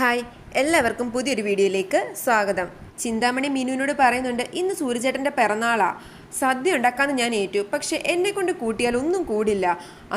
Hi എല്ലാവർക്കും പുതിയൊരു വീഡിയോയിലേക്ക് സ്വാഗതം. ചിന്താമണി മിനുവിനോട് പറയുന്നുണ്ട് ഇന്ന് സൂര്യചേട്ടന്റെ പിറന്നാളാ. സദ്യ ഉണ്ടാക്കാമെന്ന് ഞാൻ ഏറ്റു. പക്ഷെ എന്നെ കൊണ്ട് കൂട്ടിയാൽ ഒന്നും കൂടില്ല.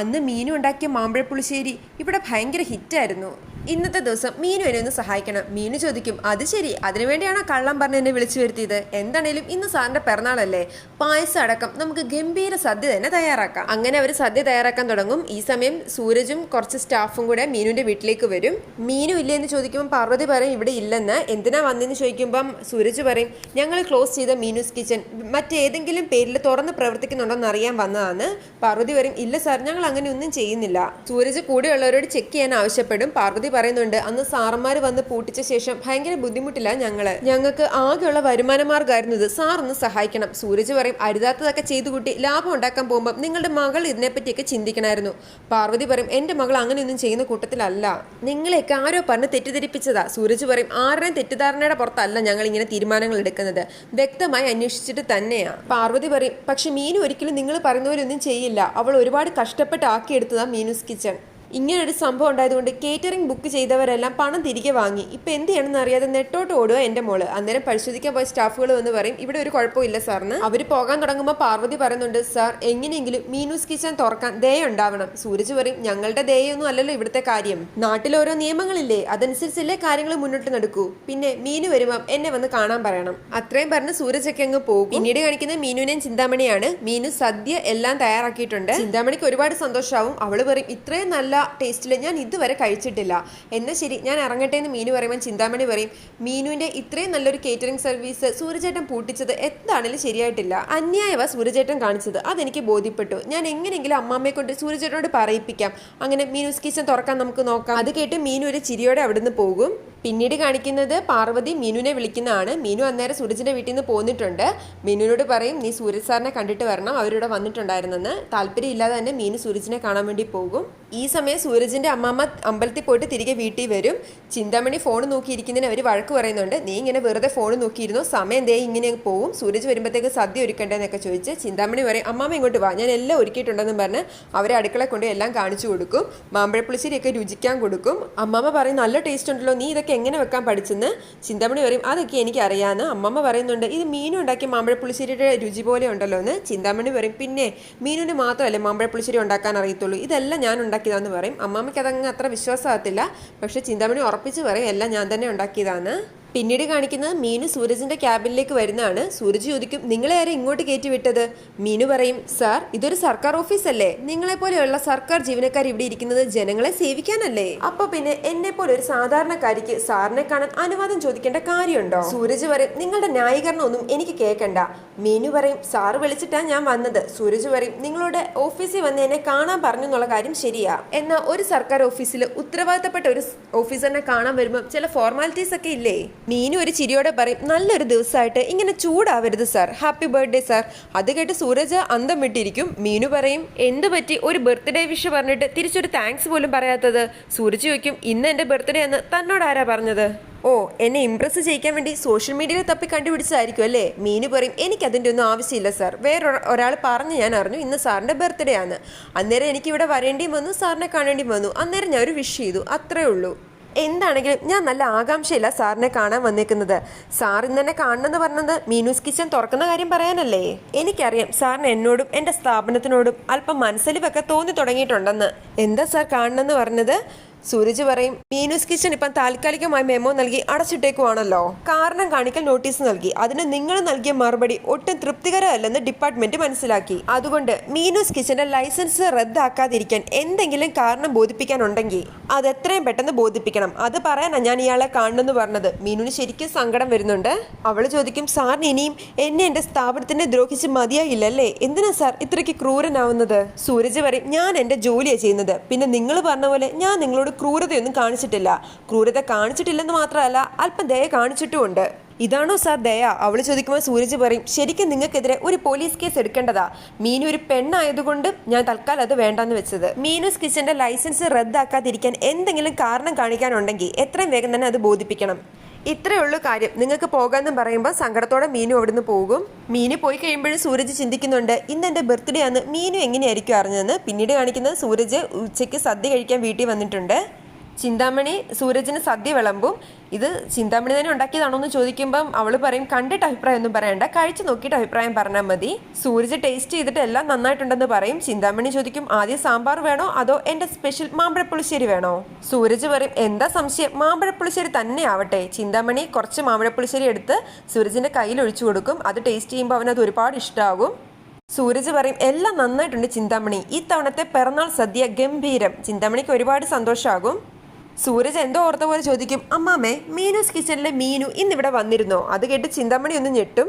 അന്ന് മീനു ഉണ്ടാക്കിയ മാമ്പഴപ്പുളിശ്ശേരി ഇവിടെ ഭയങ്കര ഹിറ്റായിരുന്നു. ഇന്നത്തെ ദിവസം മീനു എന്നെ ഒന്ന് സഹായിക്കണം. മീനു ചോദിക്കും അത് ശരി അതിനുവേണ്ടിയാണോ കള്ളം പറഞ്ഞ് എന്നെ വിളിച്ചു വരുത്തിയത്? എന്താണേലും ഇന്ന് സാറിന്റെ പിറന്നാളല്ലേ? പായസം അടക്കം നമുക്ക് ഗംഭീര സദ്യ തന്നെ തയ്യാറാക്കാം. അങ്ങനെ അവർ സദ്യ തയ്യാറാക്കാൻ തുടങ്ങും. ഈ സമയം സൂരജും കുറച്ച് സ്റ്റാഫും കൂടെ മീനുവിന്റെ വീട്ടിലേക്ക് വരും. മീനു ഇല്ലേ എന്ന് ചോദിക്കുമ്പോൾ പാർവതി പറയും ഇവിടെ ഇല്ലെന്ന്. എന്തിനാ വന്നതെന്ന് ചോദിക്കുമ്പം സൂരജ് പറയും ഞങ്ങൾ ക്ലോസ് ചെയ്ത മീനൂസ് കിച്ചൺ മറ്റേതെങ്കിലും പേരിൽ തുറന്ന് പ്രവർത്തിക്കുന്നുണ്ടോന്ന് അറിയാൻ വന്നതാണ്. പാർവതി പറയും ഇല്ല സാർ ഞങ്ങൾ അങ്ങനെ ഒന്നും ചെയ്യുന്നില്ല. സൂരജ് കൂടെയുള്ളവരോട് ചെക്ക് ചെയ്യാൻ ആവശ്യപ്പെടും. പാർവതി പറയുന്നുണ്ട് അന്ന് സാറന്മാർ വന്ന് പൂട്ടിച്ച ശേഷം ഭയങ്കര ബുദ്ധിമുട്ടില്ല ഞങ്ങൾ. ഞങ്ങൾക്ക് ആകെയുള്ള വരുമാന മാർഗമായിരുന്നു ഇത് സാർ ഒന്ന് സഹായിക്കണം സൂരജ് പറയും അരുതാത്തതൊക്കെ ചെയ്തു കൂട്ടി ലാഭം ഉണ്ടാക്കാൻ പോകുമ്പോൾ നിങ്ങളുടെ മകൾ ഇതിനെപ്പറ്റിയൊക്കെ ചിന്തിക്കണമായിരുന്നു പാർവതി പറയും എന്റെ മകൾ അങ്ങനെയൊന്നും ചെയ്യുന്ന കൂട്ടത്തിലല്ല. നിങ്ങളെയൊക്കെ ആരോ പറഞ്ഞ് തെറ്റിദ്ധരിപ്പിച്ചതാ സൂരജ് പറയും ആരുടെയും തെറ്റിദ്ധാരണയുടെ പുറത്തല്ല ഞങ്ങൾ ഇങ്ങനെ തീരുമാനങ്ങൾ എടുക്കുന്നത്. വ്യക്തമായി അന്വേഷിച്ചിട്ട് തന്നെയാ പാർവതി പറയും പക്ഷെ മീനു ഒരിക്കലും നിങ്ങൾ പറയുന്നവരൊന്നും ചെയ്യില്ല. അവൾ ഒരുപാട് കഷ്ടപ്പെട്ട് ആക്കിയെടുത്തതാ മീനുസ് കിച്ചൺ. ഇങ്ങനൊരു സംഭവം ഉണ്ടായതുകൊണ്ട് കേറ്ററിംഗ് ബുക്ക് ചെയ്തവരെല്ലാം പണം തിരികെ വാങ്ങി. ഇപ്പൊ എന്ത് ചെയ്യണമെന്ന് അറിയാതെ നെട്ടോട്ട് ഓടുക എന്റെ മോൾ. അന്നേരം പരിശോധിക്കാൻ പോയ സ്റ്റാഫുകൾ വന്ന് പറയും ഇവിടെ ഒരു കുഴപ്പമില്ല സാറിന്. അവർ പോകാൻ തുടങ്ങുമ്പോൾ പാർവതി പറയുന്നുണ്ട് സാർ എങ്ങനെയെങ്കിലും മീനൂസ് കിച്ചൺ തുറക്കാൻ ദയ ഉണ്ടാവണം. സൂരജ് പറയും ഞങ്ങളുടെ ദയൊന്നും അല്ലല്ലോ ഇവിടുത്തെ കാര്യം. നാട്ടിൽ ഓരോ നിയമങ്ങളില്ലേ അതനുസരിച്ചല്ലേ കാര്യങ്ങൾ മുന്നോട്ട് നടക്കൂ. പിന്നെ മീനു വരുമ്പം എന്നെ വന്ന് കാണാൻ പറയണം. അത്രയും പറഞ്ഞ് സൂരജൊക്കെ അങ്ങ് പോകും. പിന്നീട് കാണിക്കുന്ന മീനുവിനെയും ചിന്താമണിയാണ്. മീനു സദ്യ എല്ലാം തയ്യാറാക്കിയിട്ടുണ്ട്. ചിന്താമണിക്ക് ഒരുപാട് സന്തോഷമാവും അവൾ പറയും ഇത്രയും നല്ല ടേസ്റ്റിൽ ഞാൻ ഇതുവരെ കഴിച്ചിട്ടില്ല. എന്നാൽ ശരി ഞാൻ ഇറങ്ങട്ടെ എന്ന് മീനു പറയുമ്പോൾ ചിന്താമണി പറയും മീനുവിന്റെ ഇത്രയും നല്ലൊരു കേറ്ററിംഗ് സർവീസ് സൂര്യചേട്ടൻ പൂട്ടിച്ചത് എന്താണെങ്കിലും ശരിയായിട്ടില്ല. അന്യായവ സൂര്യചേട്ടൻ കാണിച്ചത്. അതെനിക്ക് ബോധ്യപ്പെട്ടു. ഞാൻ എങ്ങനെയെങ്കിലും അമ്മാമ്മയെ കൊണ്ട് സൂര്യചേട്ടനോട് പറയിപ്പിക്കാം. അങ്ങനെ മീനുസ് കിച്ചൻ തുറക്കാൻ നമുക്ക് നോക്കാം. അത് കേട്ട് മീനു ഒരു ചിരിയോടെ അവിടുന്ന് പോകും. പിന്നീട് കാണിക്കുന്നത് പാർവതി മീനുവിനെ വിളിക്കുന്നതാണ്. മീനു അന്നേരം സൂരജിന്റെ വീട്ടിൽ നിന്ന് പോന്നിട്ടുണ്ട്. മീനുവിനോട് പറയും നീ സൂരജ് സാറിനെ കണ്ടിട്ട് വരണം. അവരിവിടെ വന്നിട്ടുണ്ടായിരുന്നെന്ന്. താല്പര്യമില്ലാതെ തന്നെ മീനു സൂരജിനെ കാണാൻ വേണ്ടി പോകും. ഈ സമയം സൂരജിന്റെ അമ്മമ്മ അമ്പലത്തിൽ പോയിട്ട് തിരികെ വീട്ടിൽ വരും. ചിന്താമണി ഫോൺ നോക്കിയിരിക്കുന്നതിന് അവർ വഴക്ക് പറയുന്നുണ്ട്. നീ ഇങ്ങനെ വെറുതെ ഫോൺ നോക്കിയിരുന്നു? സമയം ദേ ഇങ്ങനെ പോവും. സൂരജ് വരുമ്പോഴത്തേക്ക് സദ്യ ഒരുക്കണ്ടേന്നൊക്കെ ചോദിച്ച് ചിന്താമണി പറയും അമ്മാമ്മ ഇങ്ങോട്ട് വാ. ഞാൻ എല്ലാം ഒരുക്കിയിട്ടുണ്ടെന്ന് പറഞ്ഞ് അവരെ അടുക്കള കൊണ്ട് എല്ലാം കാണിച്ചു കൊടുക്കും. മാമ്പഴപ്പുളിശ്ശേരിയൊക്കെ രുചിക്കാൻ കൊടുക്കും. അമ്മാമ്മ പറയും നല്ല ടേസ്റ്റ് ഉണ്ടല്ലോ. നീ ഇതൊക്കെ എങ്ങനെ വെക്കാൻ പഠിച്ചെന്ന് ചിന്താമണി പറയും. അതൊക്കെ എനിക്ക് അറിയാമെന്ന് അമ്മമ്മ പറയുന്നുണ്ട്. ഇത് മീനും ഉണ്ടാക്കിയ മാമ്പഴപ്പുളിശ്ശേരിയുടെ രുചി പോലെ ഉണ്ടല്ലോ എന്ന് ചിന്താമണി പറയും. പിന്നെ മീനുവിന് മാത്രമല്ലേ മാമ്പഴപ്പുളിശ്ശേരി ഉണ്ടാക്കാൻ അറിയത്തുള്ളൂ. ഇതെല്ലാം ഞാൻ ഉണ്ടാക്കിയതാന്ന് പറയും. അമ്മമ്മയ്ക്ക് അതങ്ങ് അത്ര വിശ്വാസമാകത്തില്ല പക്ഷേ ചിന്താമണി ഉറപ്പിച്ച് പറയും എല്ലാം ഞാൻ തന്നെ ഉണ്ടാക്കിയതാണ് പിന്നീട് കാണിക്കുന്നത് മീനു സൂരജിന്റെ ക്യാബിനിലേക്ക് വരുന്നതാണ്. സൂരജ് ചോദിക്കും നിങ്ങളെ ആരെ ഇങ്ങോട്ട് കയറ്റി വിട്ടത് മീനു പറയും സാർ ഇതൊരു സർക്കാർ ഓഫീസ് അല്ലേ? നിങ്ങളെ പോലെയുള്ള സർക്കാർ ജീവനക്കാർ ഇവിടെ ഇരിക്കുന്നത് ജനങ്ങളെ സേവിക്കാനല്ലേ? അപ്പൊ പിന്നെ എന്നെ പോലെ ഒരു സാധാരണക്കാരിക്ക് സാറിനെ കാണാൻ അനുവാദം ചോദിക്കേണ്ട കാര്യമുണ്ടോ? സൂരജ് പറയും നിങ്ങളുടെ ന്യായീകരണം ഒന്നും എനിക്ക് കേൾക്കണ്ട. മീനു പറയും സാർ വിളിച്ചിട്ടാ ഞാൻ വന്നത്. സൂരജ് പറയും നിങ്ങളുടെ ഓഫീസിൽ വന്ന് എന്നെ കാണാൻ പറഞ്ഞു എന്നുള്ള കാര്യം ശരിയാ. എന്നാൽ ഒരു സർക്കാർ ഓഫീസിൽ ഉത്തരവാദിത്തപ്പെട്ട ഒരു ഓഫീസറിനെ കാണാൻ വരുമ്പോൾ ചില ഫോർമാലിറ്റീസ് ഒക്കെ ഇല്ലേ? മീനു ഒരു ചിരിയോടെ പറയും നല്ലൊരു ദിവസമായിട്ട് ഇങ്ങനെ ചൂടാവരുത് സാർ. Happy birthday sir. അത് കേട്ട് സൂരജ് അന്തം വിട്ടിരിക്കും. മീനു പറയും എന്ത് പറ്റി? ഒരു ബർത്ത്ഡേ വിഷ് പറഞ്ഞിട്ട് തിരിച്ചൊരു താങ്ക്സ് പോലും പറയാത്തത്? സൂരജ് ചോദിക്കും ഇന്ന് എന്റെ ബർത്ത്ഡേ എന്ന് തന്നോട് ആരാ പറഞ്ഞത്? ഓ എന്നെ ഇംപ്രസ് ചെയ്യിക്കാൻ വേണ്ടി സോഷ്യൽ മീഡിയയിൽ തപ്പി കണ്ടുപിടിച്ചതായിരിക്കും അല്ലേ? മീനു പറയും എനിക്ക് അതിന്റെ ഒന്നും ആവശ്യമില്ല സാർ. വേറെ ഒരാൾ പറഞ്ഞ് ഞാൻ അറിഞ്ഞു ഇന്ന് സാറിന്റെ ബർത്ത്ഡേ ആണ്. അന്നേരം എനിക്ക് ഇവിടെ വരേണ്ടിയും വന്നു സാറിനെ കാണേണ്ടിയും വന്നു. അന്നേരം ഞാൻ ഒരു വിഷ് ചെയ്തു. അത്രേ ഉള്ളൂ. എന്താണെങ്കിലും ഞാൻ നല്ല ആകാംക്ഷയില്ല സാറിനെ കാണാൻ വന്നേക്കുന്നത്. സാർ ഇന്ന് തന്നെ കാണണമെന്ന് പറഞ്ഞത് മീനൂസ് കിച്ചൺ തുറക്കുന്ന കാര്യം പറയാനല്ലേ? എനിക്കറിയാം സാറിന് എന്നോടും എന്റെ സ്ഥാപനത്തിനോടും അല്പം മനസ്സിലിവൊക്കെ തോന്നി തുടങ്ങിയിട്ടുണ്ടെന്ന്. എന്താ സാർ കാണണമെന്ന് പറഞ്ഞത്? സൂരജ് പറയും മീനൂസ് കിച്ചൺ ഇപ്പം താൽക്കാലികമായി മെമോ നൽകി അടച്ചിട്ടേക്കുവാണല്ലോ. കാരണം കാണിക്കൽ നോട്ടീസ് നൽകി. അതിന് നിങ്ങൾ നൽകിയ മറുപടി ഒട്ടും തൃപ്തികരമല്ലെന്ന് ഡിപ്പാർട്ട്മെന്റ് മനസ്സിലാക്കി. അതുകൊണ്ട് മീനൂസ് കിച്ചന്റെ ലൈസൻസ് റദ്ദാക്കാതിരിക്കാൻ എന്തെങ്കിലും കാരണം ബോധിപ്പിക്കാനുണ്ടെങ്കിൽ അത് എത്രയും പെട്ടെന്ന് ബോധിപ്പിക്കണം. അത് പറയാനാ ഞാൻ ഇയാളെ കാണണമെന്ന് പറഞ്ഞത്. മീനുവിന് ശരിക്കും സങ്കടം വരുന്നുണ്ട്. അവൾ ചോദിക്കും സാറിന് ഇനിയും എന്നെ എന്റെ സ്ഥാപനത്തിനെ ദ്രോഹിച്ച് മതിയായില്ലല്ലേ? എന്തിനാ സാർ ഇത്രയ്ക്ക് ക്രൂരനാവുന്നത്? സൂരജ് പറയും ഞാൻ എന്റെ ജോലിയാണ് ചെയ്യുന്നത്. പിന്നെ നിങ്ങൾ പറഞ്ഞ പോലെ ഞാൻ നിങ്ങളോട് ക്രൂരതയൊന്നും കാണിച്ചിട്ടില്ല. ക്രൂരത കാണിച്ചിട്ടില്ലെന്ന് മാത്രമല്ല അല്പം ദയ കാണിച്ചിട്ടുമുണ്ട്. ഇതാണോ സാർ ദയ? അവൾ ചോദിക്കുമ്പോൾ സൂരജ് പറയും ശരിക്കും നിങ്ങൾക്കെതിരെ ഒരു പോലീസ് കേസ് എടുക്കേണ്ടതാ. മീനു ഒരു പെണ്ണായതുകൊണ്ട് ഞാൻ തൽക്കാലം അത് വേണ്ടെന്ന് വെച്ചത്. മീനുസ് കിച്ചന്റെ ലൈസൻസ് റദ്ദാക്കാതിരിക്കാൻ എന്തെങ്കിലും കാരണം കാണിക്കാനുണ്ടെങ്കിൽ എത്രയും വേഗം തന്നെ അത് ബോധിപ്പിക്കണം. ഇത്രയേ ഉള്ളൂ കാര്യം. നിങ്ങൾക്ക് പോകാമെന്ന് പറയുമ്പോൾ സങ്കടത്തോടെ മീനു അവിടുന്ന് പോകും. മീനു പോയി കഴിയുമ്പോഴും സൂരജ് ചിന്തിക്കുന്നുണ്ട് ഇന്ന് എന്റെ ബർത്ത്ഡേ ആണ് മീനു എങ്ങനെയായിരിക്കും അറിഞ്ഞതെന്ന്? പിന്നീട് കാണിക്കുന്നത് സൂരജ് ഉച്ചയ്ക്ക് സദ്യ കഴിക്കാൻ വീട്ടിൽ വന്നിട്ടുണ്ട്. ചിന്താമണി സൂരജിന് സദ്യ വിളമ്പും. ഇത് ചിന്താമണി തന്നെ ഉണ്ടാക്കിയതാണോ എന്ന് ചോദിക്കുമ്പം അവൾ പറയും കണ്ടിട്ട് അഭിപ്രായം ഒന്നും പറയണ്ട. കഴിച്ചു നോക്കിയിട്ട് അഭിപ്രായം പറഞ്ഞാൽ മതി. സൂരജ് ടേസ്റ്റ് ചെയ്തിട്ട് എല്ലാം നന്നായിട്ടുണ്ടെന്ന് പറയും. ചിന്താമണി ചോദിക്കും ആദ്യം സാമ്പാർ വേണോ? അതോ എന്റെ സ്പെഷ്യൽ മാമ്പഴപ്പുളിശ്ശേരി വേണോ? സൂരജ് പറയും എന്താ സംശയം? മാമ്പഴപ്പുളിശ്ശേരി തന്നെ ആവട്ടെ. ചിന്താമണി കുറച്ച് മാമ്പഴപ്പുളിശ്ശേരി എടുത്ത് സൂരജിന്റെ കയ്യിൽ ഒഴിച്ചു കൊടുക്കും. അത് ടേസ്റ്റ് ചെയ്യുമ്പോൾ അവനത് ഒരുപാട് ഇഷ്ടമാകും സൂരജ് പറയും എല്ലാം നന്നായിട്ടുണ്ട് ചിന്താമണി. ഈ തവണത്തെ പിറന്നാൾ സദ്യ ഗംഭീരം. ചിന്താമണിക്ക് ഒരുപാട് സന്തോഷമാകും സൂരജ് എന്തോ ഓർത്ത പോലെ ചോദിക്കും അമ്മാമേ മീനൂസ് കിച്ചണിലെ മീനു ഇന്നിവിടെ വന്നിരുന്നോ? അത് കേട്ട് ചിന്താമണി ഒന്ന് ഞെട്ടും.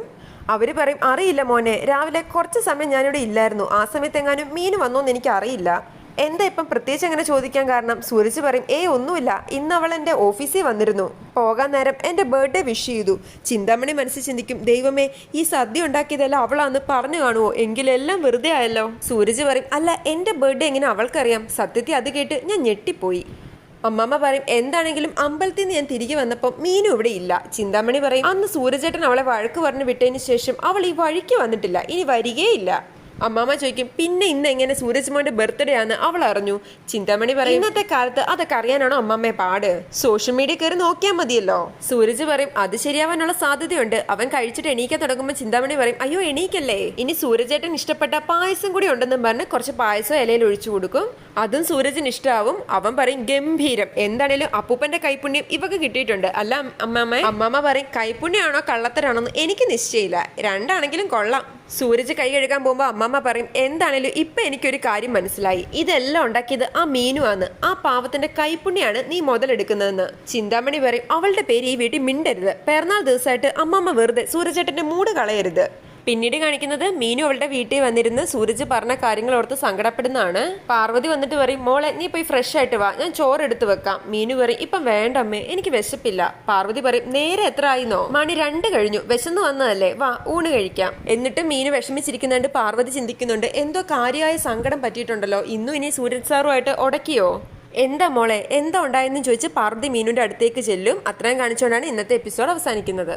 അവർ പറയും അറിയില്ല മോനെ രാവിലെ കുറച്ച് സമയം ഞാനിവിടെ ഇല്ലായിരുന്നു. ആ സമയത്ത് എങ്ങാനും മീനു വന്നോന്ന് എനിക്ക് അറിയില്ല എന്താ ഇപ്പം പ്രത്യേകിച്ച് അങ്ങനെ ചോദിക്കാൻ കാരണം? സൂരജ് പറയും ഏ ഒന്നുമില്ല. ഇന്ന് അവൾ എന്റെ ഓഫീസിൽ വന്നിരുന്നു. പോകാൻ നേരം എന്റെ ബർത്ത്ഡേ വിഷ് ചെയ്തു. ചിന്താമണി മനസ്സിൽ ചിന്തിക്കും ദൈവമേ ഈ സദ്യ ഉണ്ടാക്കിയതെല്ലാം അവളാന്ന് പറഞ്ഞു കാണുമോ എങ്കിലെല്ലാം വെറുതെ ആയല്ലോ. സൂരജ് പറയും അല്ല എന്റെ ബർത്ത്ഡേ എങ്ങനെ അവൾക്കറിയാം? സത്യത്തിൽ അത് കേട്ട് ഞാൻ ഞെട്ടിപ്പോയി. അമ്മമ്മ പറയും എന്താണെങ്കിലും അമ്പലത്തിൽ നിന്ന് ഞാൻ തിരികെ വന്നപ്പോൾ മീനു ഇവിടെ ഇല്ല. ചിന്താമണി പറയും അന്ന് സൂരജേട്ടൻ അവളെ വഴക്ക് പറഞ്ഞു വിട്ടതിന് ശേഷം അവൾ ഈ വഴിക്ക് വന്നിട്ടില്ല ഇനി വരികയില്ല അമ്മാമ്മ ചോദിക്കും പിന്നെ ഇന്ന് എങ്ങനെ സൂരജ് മോന്റെ ബർത്ത്ഡേ ആണ് അവൾ അറിഞ്ഞു. ചിന്താമണി പറയും ഇന്നത്തെ കാലത്ത് അതൊക്കെ അറിയാനാണോ അമ്മമ്മയെ പാട്? സോഷ്യൽ മീഡിയ കയറി നോക്കിയാൽ മതിയല്ലോ. സൂരജ് പറയും അത് ശരിയാവാനുള്ള സാധ്യതയുണ്ട്. അവൻ കഴിച്ചിട്ട് എണീക്കാൻ തുടങ്ങുമ്പോൾ ചിന്താമണി പറയും അയ്യോ എണീക്കല്ലേ? ഇനി സൂരജേട്ടൻ ഇഷ്ടപ്പെട്ട പായസം കൂടി ഉണ്ടെന്നും പറഞ്ഞ് കുറച്ച് പായസം ഇലയിൽ ഒഴിച്ചു കൊടുക്കും. അതും സൂരജിന് ഇഷ്ടാവും. അവൻ പറയും ഗംഭീരം. എന്താണേലും അപ്പൂപ്പന്റെ കൈപ്പുണ്യം ഇവക്ക് കിട്ടിയിട്ടുണ്ട്. അല്ല അമ്മമ്മ അമ്മമ്മ പറയും കൈപ്പുണ്യമാണോ കള്ളത്തരാണോ എന്ന് എനിക്ക് നിശ്ചയില്ല രണ്ടാണെങ്കിലും കൊള്ളാം. സൂരജ് കൈ കഴുകാൻ പോകുമ്പോൾ അമ്മമ്മ പറയും എന്താണേലും ഇപ്പൊ എനിക്കൊരു കാര്യം മനസ്സിലായി. ഇതെല്ലാം ഉണ്ടാക്കിയത് ആ മീനുവാണ് ആ പാവത്തിന്റെ കൈപ്പുണ്യാണ് നീ മുതലെടുക്കുന്നതെന്ന്. ചിന്താമണി പറയും അവളുടെ പേര് ഈ വീട്ടിൽ മിണ്ടരുത്. പിറന്നാൾ ദിവസമായിട്ട് അമ്മമ്മ വെറുതെ സൂരജേട്ടന്റെ മൂട് കളയരുത്. പിന്നീട് കാണിക്കുന്നത് മീനു അവളുടെ വീട്ടിൽ വന്നിരുന്ന് സൂരജ് പറഞ്ഞ കാര്യങ്ങൾ ഓർത്ത് സങ്കടപ്പെടുന്നതാണ്. പാർവതി വന്നിട്ട് പറയും മോളെ നീ പോയി ഫ്രഷ് ആയിട്ട് വാ. ഞാൻ ചോറ് എടുത്ത് വെക്കാം. മീനു പറയും ഇപ്പം വേണ്ട അമ്മേ എനിക്ക് വിശപ്പില്ല. പാർവതി പറയും നേരെ എത്ര ആയിന്നോ? മണി രണ്ട് കഴിഞ്ഞു. വിശന്ന് വന്നതല്ലേ. വാ ഊണ് കഴിക്കാം. എന്നിട്ട് മീനു വിഷമിച്ചിരിക്കുന്നുണ്ട്. പാർവതി ചിന്തിക്കുന്നുണ്ട് എന്തോ കാര്യമായ സങ്കടം പറ്റിയിട്ടുണ്ടല്ലോ. ഇന്നും ഇനി സൂരജ് സാറുമായിട്ട് ഉടക്കിയോ എന്താ മോളെ എന്താ ഉണ്ടായെന്ന് ചോദിച്ച് പാർവതി മീനുവിന്റെ അടുത്തേക്ക് ചെല്ലും. അത്രയും കാണിച്ചുകൊണ്ടാണ് ഇന്നത്തെ എപ്പിസോഡ് അവസാനിക്കുന്നത്.